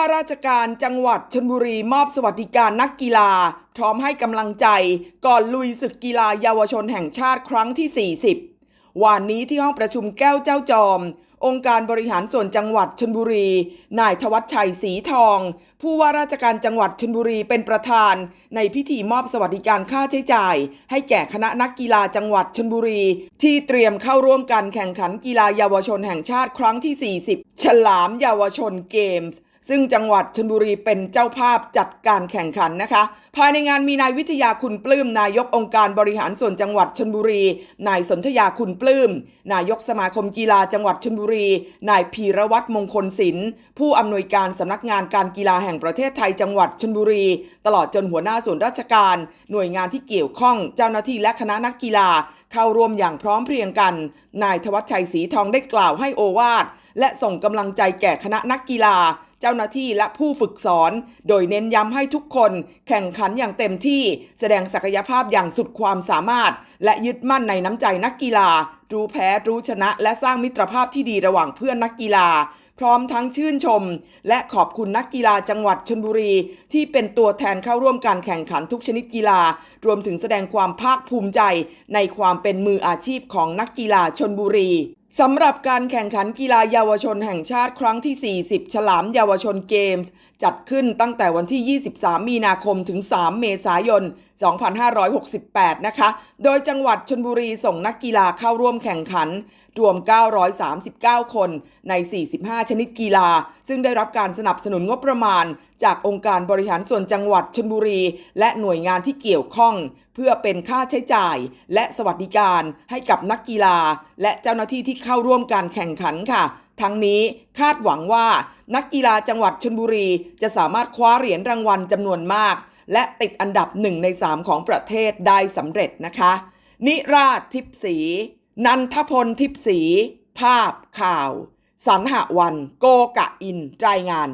าราชการจังหวัดชนบุรีมอบสวัสดิการนักกีฬา พร้อมให้กำลังใจ ก่อนลุยศึกกีฬาเยาวชนแห่งชาติครั้งที่ 40 วันนี้ที่ห้องประชุมแก้วเจ้าจอม องค์การบริหารส่วนจังหวัดชนบุรี นายทวัชชัยศรีทอง ผู้ว่าราชการจังหวัดชนบุรีเป็นประธาน ในพิธีมอบสวัสดิการค่าใช้จ่าย ให้แก่คณะนักกีฬาจังหวัดชนบุรี ที่เตรียมเข้าร่วมการแข่งขันกีฬาเยาวชนแห่งชาติครั้งที่ 40 ฉลามเยาวชนเกมส์ ซึ่งจังหวัดชนบุรีเป็นเจ้าภาพจัดการแข่งขันนะคะ ภายในงานมีนายวิทยาคุณปลื้ม นายกองค์การบริหารส่วนจังหวัดชนบุรี นายสนธยาคุณปลื้ม นายกสมาคมกีฬาจังหวัดชนบุรี นายพีรวัตรมงคลศิลป์ผู้อำนวยการสำนักงานการกีฬาแห่งประเทศไทยจังหวัดชนบุรี ตลอดจนหัวหน้าส่วนราชการ หน่วยงานที่เกี่ยวข้องเจ้าหน้าที่และคณะนักกีฬา เข้าร่วมอย่างพร้อมเพรียงกัน นายทวัชชัยศรีทองได้กล่าวให้โอวาทและส่งกำลังใจแก่คณะนักกีฬา เจ้าหน้าที่และผู้ฝึกสอน โดยเน้นย้ำให้ทุกคนแข่งขันอย่างเต็มที่ แสดงศักยภาพอย่างสุดความสามารถ และยึดมั่นในน้ำใจนักกีฬา รู้แพ้รู้ชนะ และสร้างมิตรภาพที่ดีระหว่างเพื่อนนักกีฬา พร้อมทั้งชื่นชม และขอบคุณนักกีฬาจังหวัดชนบุรี ที่เป็นตัวแทนเข้าร่วมการแข่งขันทุกชนิดกีฬา รวมถึงแสดงความภาคภูมิใจ ในความเป็นมืออาชีพของนักกีฬาชนบุรี สำหรับการแข่งขันกีฬาเยาวชนแห่งชาติครั้งที่ 40 ฉลามเยาวชนเกมส์ จัดขึ้นตั้งแต่วันที่ 23 มีนาคมถึง 3 เมษายน 2568 นะคะ โดยจังหวัดชนบุรีส่งนักกีฬาเข้าร่วมแข่งขัน รวม 939 คนใน 45 ชนิดกีฬา ซึ่งได้รับการสนับสนุนงบประมาณ จากองค์การบริหารส่วนจังหวัดชนบุรี และหน่วยงานที่เกี่ยวข้อง เพื่อเป็นค่าใช้จ่าย และสวัสดิการให้กับนักกีฬา และเจ้าหน้าที่ที่เข้าร่วมการแข่งขันค่ะ ทั้งนี้คาดหวังว่า นักกีฬาจังหวัดชนบุรี จะสามารถคว้าเหรียญรางวัลจำนวนมาก และติดอันดับหนึ่งในสามของประเทศได้สำเร็จนะคะ นิราชทิพสี นันทพลทิพสี ภาพข่าว สันหวัน โกกะอินรายงาน